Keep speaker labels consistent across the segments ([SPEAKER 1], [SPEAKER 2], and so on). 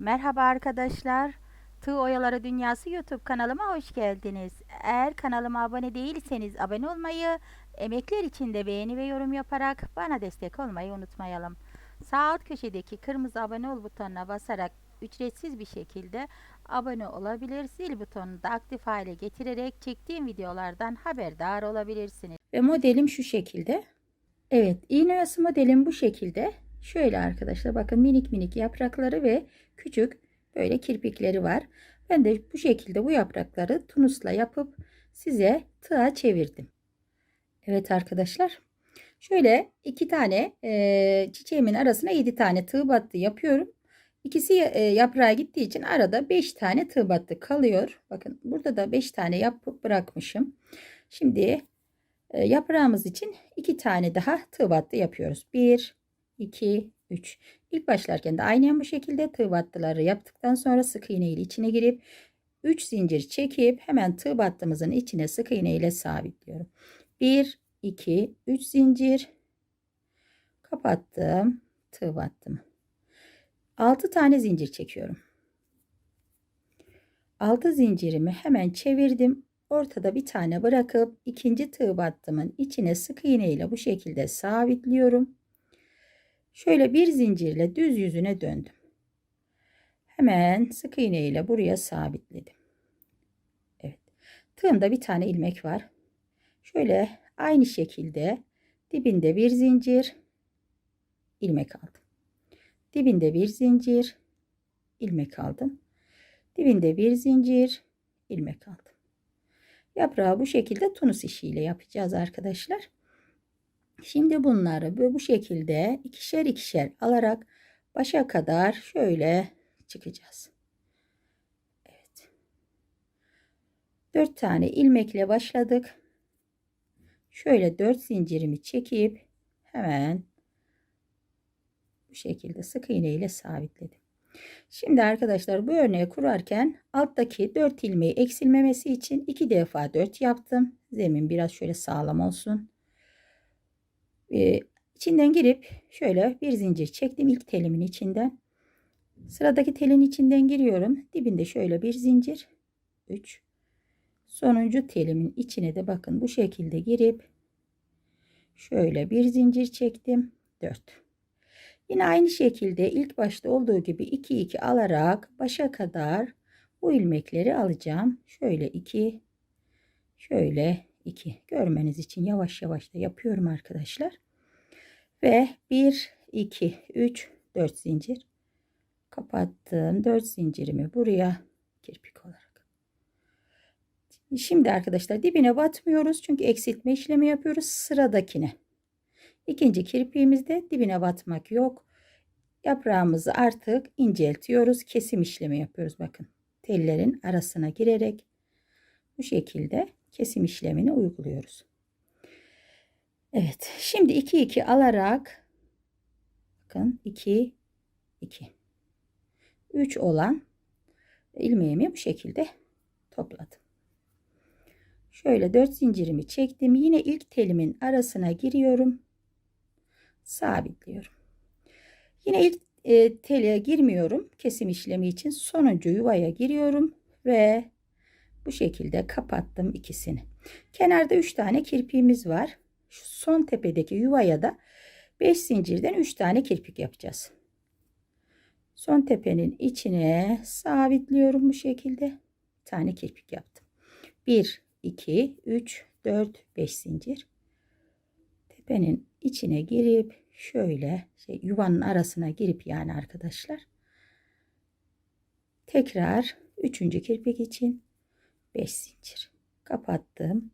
[SPEAKER 1] Merhaba arkadaşlar. Tığ Oyaları Dünyası YouTube kanalıma hoş geldiniz. Eğer kanalıma abone değilseniz abone olmayı, emekler için de beğeni ve yorum yaparak bana destek olmayı unutmayalım. Sağ alt köşedeki kırmızı abone ol butonuna basarak ücretsiz bir şekilde abone olabilir. Zil butonunu da aktif hale getirerek çektiğim videolardan haberdar olabilirsiniz. Ve modelim şu şekilde. Evet, iğne oyası modelim bu şekilde. Şöyle arkadaşlar bakın minik minik yaprakları ve küçük böyle kirpikleri var. Ben de bu şekilde bu yaprakları tunusla yapıp size tığa çevirdim. Evet arkadaşlar. Şöyle iki tane e, çiçeğimin arasına yedi tane tığ battı yapıyorum. İkisi e, yaprağa gittiği için arada beş tane tığ battı kalıyor. Bakın burada da beş tane yapıp bırakmışım. Şimdi e, yaprağımız için iki tane daha tığ battı yapıyoruz. Bir, 2, 3. İlk başlarken de aynen bu şekilde tığ battıları yaptıktan sonra sık iğne ile içine girip 3 zincir çekip hemen tığ battığımızın içine sık iğne ile sabitliyorum. 1, 2, 3 zincir kapattım. Tığ battım. 6 tane zincir çekiyorum. 6 zincirimi hemen çevirdim. Ortada bir tane bırakıp ikinci tığ battımın içine sık iğne ile bu şekilde sabitliyorum. Şöyle bir zincirle düz yüzüne döndüm. Hemen sık iğne ile buraya sabitledim. Evet. Tığımda bir tane ilmek var. Şöyle aynı şekilde dibinde bir zincir ilmek aldım. Dibinde bir zincir ilmek aldım. Dibinde bir zincir ilmek aldım. Yaprağı bu şekilde tunus işiyle yapacağız arkadaşlar. Şimdi bunları bu şekilde ikişer ikişer alarak başa kadar şöyle çıkacağız. Evet. Dört tane ilmekle başladık. Şöyle dört zincirimi çekip hemen bu şekilde sık iğne ile sabitledim. Şimdi arkadaşlar bu örneği kurarken alttaki 4 ilmeği eksilmemesi için 2 defa 4 yaptım. Zemin biraz şöyle sağlam olsun e, içinden girip şöyle bir zincir çektim ilk telimin içinden. Sıradaki telin içinden giriyorum. Dibinde şöyle bir zincir. 3. Sonuncu telimin içine de bakın bu şekilde girip şöyle bir zincir çektim. 4. Yine aynı şekilde ilk başta olduğu gibi 2 2 alarak başa kadar bu ilmekleri alacağım. Şöyle 2 şöyle 2 görmeniz için yavaş yavaş da yapıyorum arkadaşlar. Ve 1 2 3 4 zincir kapattım. 4 zincirimi buraya kirpik olarak. Şimdi arkadaşlar dibine batmıyoruz. Çünkü eksiltme işlemi yapıyoruz sıradakine. İkinci kirpiğimizde dibine batmak yok. Yaprağımızı artık inceltiyoruz. Kesim işlemi yapıyoruz. Bakın tellerin arasına girerek bu şekilde kesim işlemini uyguluyoruz. Evet. Şimdi 2 2 alarak bakın 2 2 3 olan ilmeğimi bu şekilde topladım. Şöyle 4 zincirimi çektim. Yine ilk telimin arasına giriyorum. Sabitliyorum. Yine ilk e, teliğe girmiyorum. Kesim işlemi için sonuncu yuvaya giriyorum ve bu şekilde kapattım ikisini. Kenarda 3 tane kirpiğimiz var. Şu son tepedeki yuvaya da 5 zincirden 3 tane kirpik yapacağız. Son tepenin içine sabitliyorum bu şekilde. Bir tane kirpik yaptım. 1 2 3 4 5 zincir. Tepenin içine girip şöyle şey, yuvanın arasına girip yani arkadaşlar. Tekrar 3. kirpik için 5 zincir kapattım.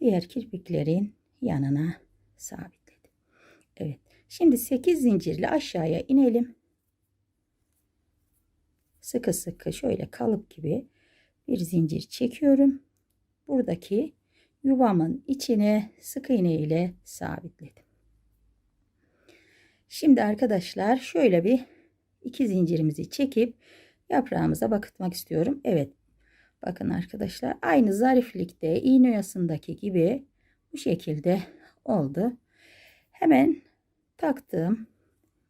[SPEAKER 1] Diğer kirpiklerin yanına sabitledim. Evet. Şimdi 8 zincirle aşağıya inelim. Sıkı sıkı şöyle kalıp gibi bir zincir çekiyorum. Buradaki yuvamın içine sık iğne ile sabitledim. Şimdi arkadaşlar şöyle bir iki zincirimizi çekip yaprağımıza bakıtmak istiyorum. Evet. Bakın arkadaşlar aynı zariflikte iğne oyasındaki gibi bu şekilde oldu. Hemen taktığım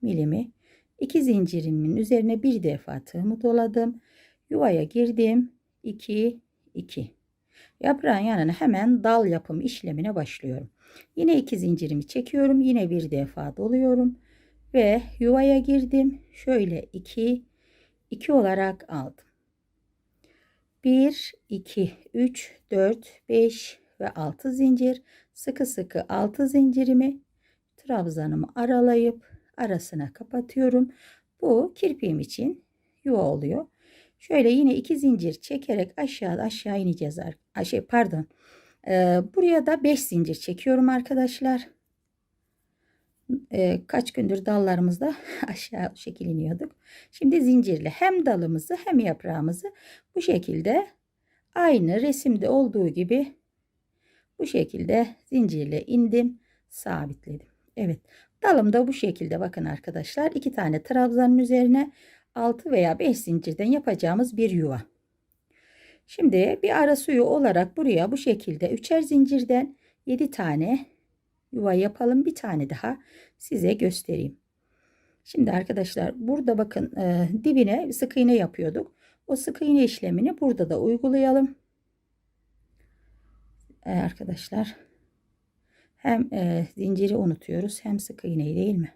[SPEAKER 1] milimi 2 zincirimin üzerine bir defa tığımı doladım. Yuvaya girdim. 2 2 Yaprağın yanına hemen dal yapım işlemine başlıyorum. Yine iki zincirimi çekiyorum. Yine bir defa doluyorum. Ve yuvaya girdim. Şöyle 2 2 olarak aldım. 1 2 3 4 5 ve 6 zincir sıkı sıkı 6 zincirimi trabzanımı aralayıp arasına kapatıyorum. Bu kirpiğim için yuva oluyor. Şöyle yine iki zincir çekerek aşağı aşağı ineceğiz. Şey pardon. Ee, buraya da 5 zincir çekiyorum arkadaşlar. Ee, kaç gündür dallarımızda aşağı şekil iniyorduk. Şimdi zincirle hem dalımızı hem yaprağımızı bu şekilde aynı resimde olduğu gibi bu şekilde zincirle indim, sabitledim. Evet, dalım da bu şekilde bakın arkadaşlar. iki tane trabzanın üzerine 6 veya 5 zincirden yapacağımız bir yuva. Şimdi bir ara suyu olarak buraya bu şekilde üçer zincirden 7 tane yuva yapalım. Bir tane daha size göstereyim. Şimdi arkadaşlar burada bakın e, dibine sık iğne yapıyorduk. O sık iğne işlemini burada da uygulayalım. E, arkadaşlar hem e, zinciri unutuyoruz hem sık iğneyi değil mi?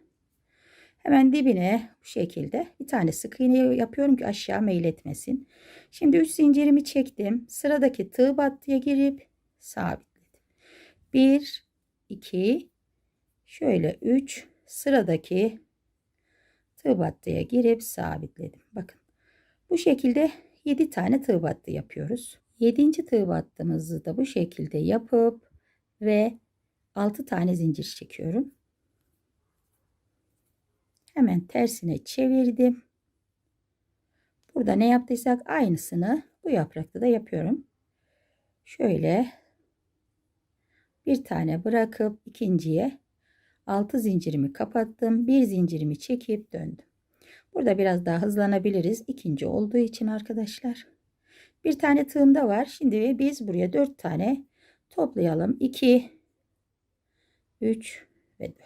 [SPEAKER 1] Hemen dibine bu şekilde bir tane sık iğne yapıyorum ki aşağı meyletmesin. Şimdi 3 zincirimi çektim. Sıradaki tığ battıya girip sabitledim. 1 2 şöyle 3 sıradaki tığ battıya girip sabitledim. Bakın bu şekilde 7 tane tığ battı yapıyoruz. 7. tığ battığımızı da bu şekilde yapıp ve 6 tane zincir çekiyorum. Hemen tersine çevirdim. Burada ne yaptıysak aynısını bu yaprakta da yapıyorum. Şöyle bir tane bırakıp ikinciye 6 zincirimi kapattım. Bir zincirimi çekip döndüm. Burada biraz daha hızlanabiliriz. ikinci olduğu için arkadaşlar. Bir tane tığım da var. Şimdi biz buraya 4 tane toplayalım. 2 3 ve 4.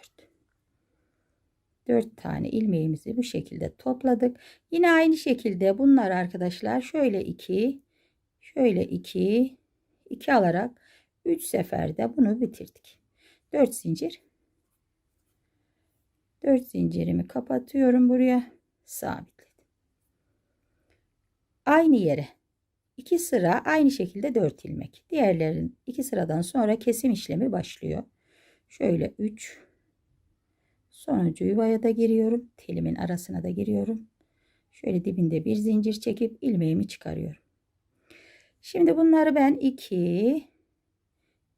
[SPEAKER 1] 4 tane ilmeğimizi bu şekilde topladık. Yine aynı şekilde bunlar arkadaşlar şöyle 2 şöyle 2 2 alarak 3 seferde bunu bitirdik. 4 zincir 4 zincirimi kapatıyorum buraya sabitledim. Aynı yere 2 sıra aynı şekilde 4 ilmek. Diğerlerin 2 sıradan sonra kesim işlemi başlıyor. Şöyle 3 sonuncu yuvaya da giriyorum. Telimin arasına da giriyorum. Şöyle dibinde bir zincir çekip ilmeğimi çıkarıyorum. Şimdi bunları ben 2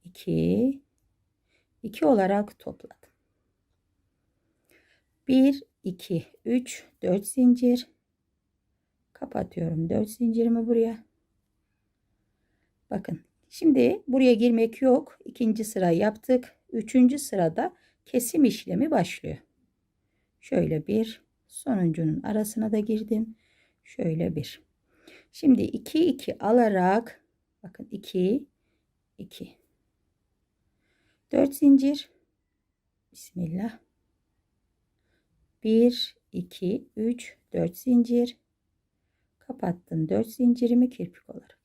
[SPEAKER 1] 2 2 olarak topladım. 1 2 3 4 zincir kapatıyorum 4 zincirimi buraya. Bakın şimdi buraya girmek yok. İkinci sıra yaptık. Üçüncü sırada kesim işlemi başlıyor. Şöyle bir sonuncunun arasına da girdim. Şöyle bir. Şimdi 2 2 alarak bakın 2 2 4 zincir Bismillah 1 2 3 4 zincir kapattım 4 zincirimi kirpik olarak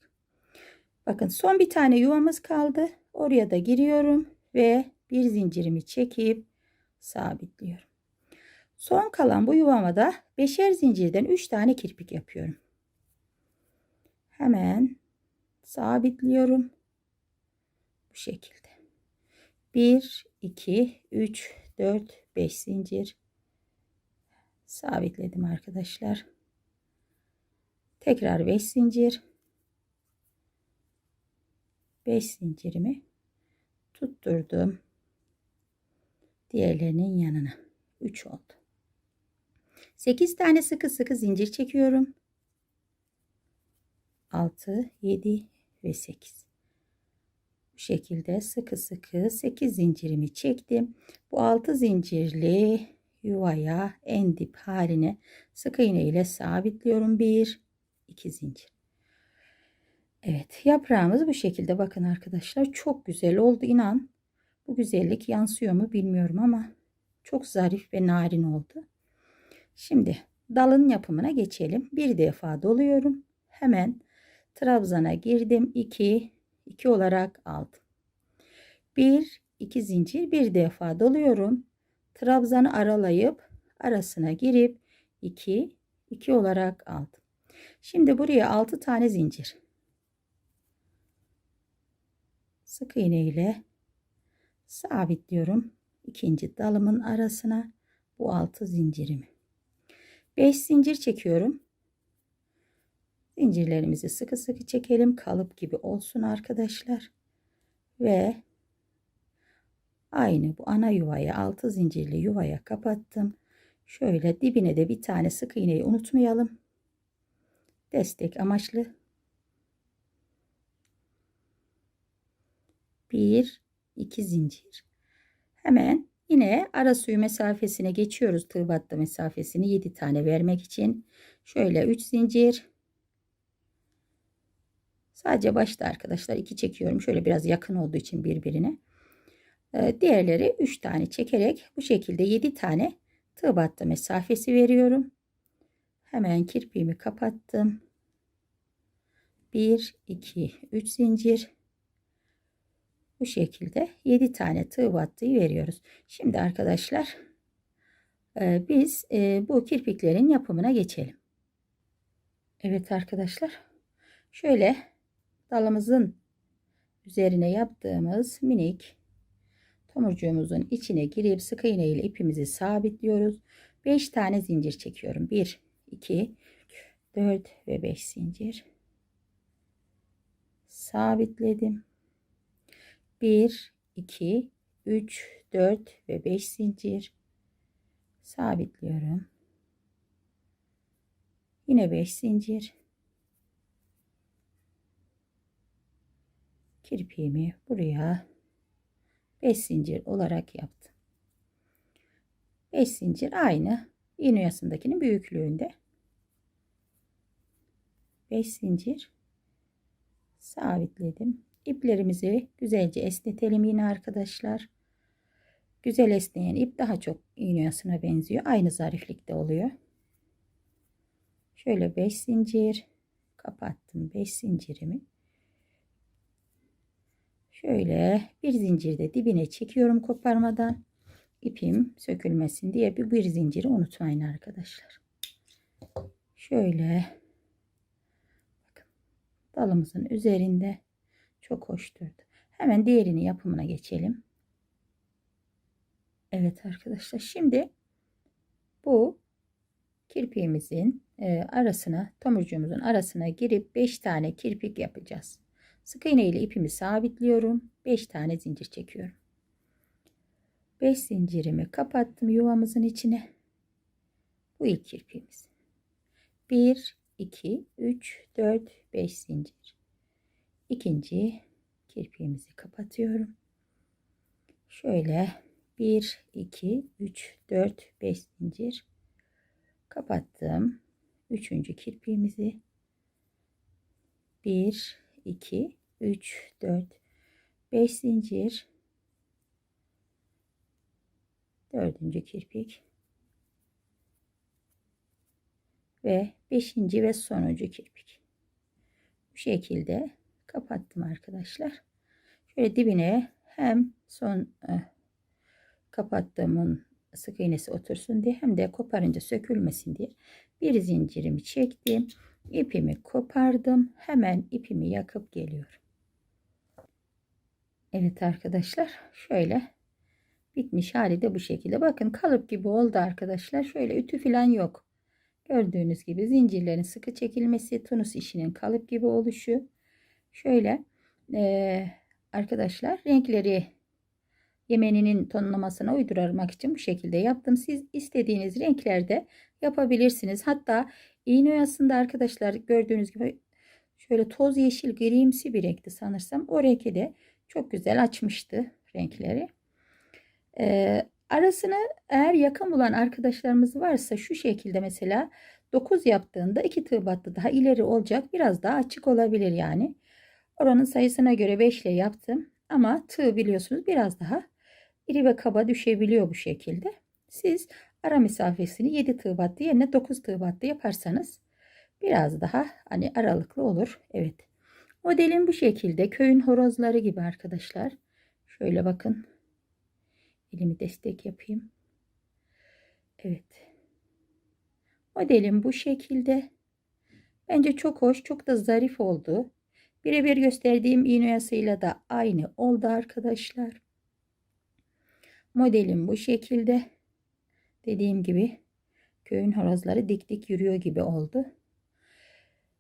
[SPEAKER 1] bakın son bir tane yuvamız kaldı oraya da giriyorum ve bir zincirimi çekip sabitliyorum. Son kalan bu yuvama da beşer zincirden 3 tane kirpik yapıyorum. Hemen sabitliyorum. Bu şekilde. 1 2 3 4 5 zincir sabitledim arkadaşlar. Tekrar 5 zincir. 5 zincirimi tutturdum diğerlerinin yanına. 3 oldu. 8 tane sıkı sıkı zincir çekiyorum. 6, 7 ve 8. Bu şekilde sıkı sıkı 8 zincirimi çektim. Bu 6 zincirli yuvaya en dip haline sık iğne ile sabitliyorum. 1, 2 zincir. Evet yaprağımız bu şekilde bakın arkadaşlar çok güzel oldu inan. Bu güzellik yansıyor mu bilmiyorum ama çok zarif ve narin oldu. Şimdi dalın yapımına geçelim. Bir defa doluyorum. Hemen trabzana girdim. 2 2 olarak aldım. 1 2 zincir bir defa doluyorum. Trabzanı aralayıp arasına girip 2 2 olarak aldım. Şimdi buraya 6 tane zincir. Sık iğne ile sabitliyorum. ikinci dalımın arasına bu 6 zincirimi. 5 zincir çekiyorum. Zincirlerimizi sıkı sıkı çekelim. Kalıp gibi olsun arkadaşlar. Ve aynı bu ana yuvaya 6 zincirli yuvaya kapattım. Şöyle dibine de bir tane sık iğneyi unutmayalım. Destek amaçlı. Bir, iki zincir. Hemen yine ara suyu mesafesine geçiyoruz. Tığ battı mesafesini 7 tane vermek için. Şöyle 3 zincir. Sadece başta arkadaşlar 2 çekiyorum. Şöyle biraz yakın olduğu için birbirine. Ee, diğerleri 3 tane çekerek bu şekilde 7 tane tığ battı mesafesi veriyorum. Hemen kirpiğimi kapattım. 1 2 3 zincir. Bu şekilde 7 tane tığ battığı veriyoruz. Şimdi arkadaşlar e, biz e, bu kirpiklerin yapımına geçelim. Evet arkadaşlar. Şöyle dalımızın üzerine yaptığımız minik tomurcuğumuzun içine girip sık iğne ile ipimizi sabitliyoruz. 5 tane zincir çekiyorum. 1 2 4 ve 5 zincir sabitledim. 1 2 3 4 ve 5 zincir sabitliyorum. Yine 5 zincir. Kirpiğimi buraya 5 zincir olarak yaptım. 5 zincir aynı iğne oyasındakinin büyüklüğünde. 5 zincir sabitledim. İplerimizi güzelce esnetelim yine arkadaşlar. Güzel esneyen ip daha çok iğne oyasına benziyor. Aynı zariflikte oluyor. Şöyle 5 zincir kapattım 5 zincirimi. Şöyle bir zincirde dibine çekiyorum koparmadan. ipim sökülmesin diye bir, bir zinciri unutmayın arkadaşlar. Şöyle bakın dalımızın üzerinde çok hoş durdu. Hemen diğerini yapımına geçelim. Evet arkadaşlar şimdi bu kirpiğimizin e, arasına tomurcuğumuzun arasına girip 5 tane kirpik yapacağız. Sık iğne ile ipimi sabitliyorum. 5 tane zincir çekiyorum. 5 zincirimi kapattım yuvamızın içine. Bu ilk kirpiğimiz. 1 2 3 4 5 zincir. İkinci kirpiğimizi kapatıyorum. Şöyle 1 2 3 4 5 zincir kapattım. Üçüncü kirpiğimizi 1 2 3 4 5 zincir. Dördüncü kirpik. Ve beşinci ve sonuncu kirpik. Bu şekilde kapattım arkadaşlar. Şöyle dibine hem son eh, kapattığımın sık iğnesi otursun diye hem de koparınca sökülmesin diye bir zincirimi çektim. İpimi kopardım. Hemen ipimi yakıp geliyorum Evet arkadaşlar şöyle bitmiş hali de bu şekilde bakın kalıp gibi oldu arkadaşlar şöyle ütü falan yok gördüğünüz gibi zincirlerin sıkı çekilmesi tunus işinin kalıp gibi oluşu şöyle e, arkadaşlar renkleri yemeninin tonlamasına uydurmak için bu şekilde yaptım. Siz istediğiniz renklerde yapabilirsiniz. Hatta iğne oyasında arkadaşlar gördüğünüz gibi şöyle toz yeşil grimsi bir renkti sanırsam. O renki de çok güzel açmıştı renkleri. Ee, arasını eğer yakın bulan arkadaşlarımız varsa şu şekilde mesela 9 yaptığında 2 tığ battı daha ileri olacak. Biraz daha açık olabilir yani. Oranın sayısına göre 5 ile yaptım. Ama tığ biliyorsunuz biraz daha iri ve kaba düşebiliyor bu şekilde. Siz ara mesafesini 7 tığ battı yerine 9 tığ battı yaparsanız biraz daha hani aralıklı olur. Evet. Modelim bu şekilde köyün horozları gibi arkadaşlar. Şöyle bakın. Elimi destek yapayım. Evet. Modelim bu şekilde. Bence çok hoş, çok da zarif oldu. Birebir gösterdiğim iğne oyasıyla da aynı oldu arkadaşlar. Modelim bu şekilde. Dediğim gibi köyün horozları dik dik yürüyor gibi oldu.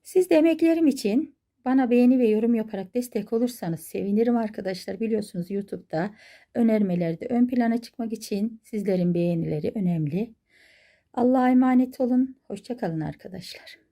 [SPEAKER 1] Siz de emeklerim için bana beğeni ve yorum yaparak destek olursanız sevinirim arkadaşlar. Biliyorsunuz YouTube'da önermelerde ön plana çıkmak için sizlerin beğenileri önemli. Allah'a emanet olun. Hoşçakalın arkadaşlar.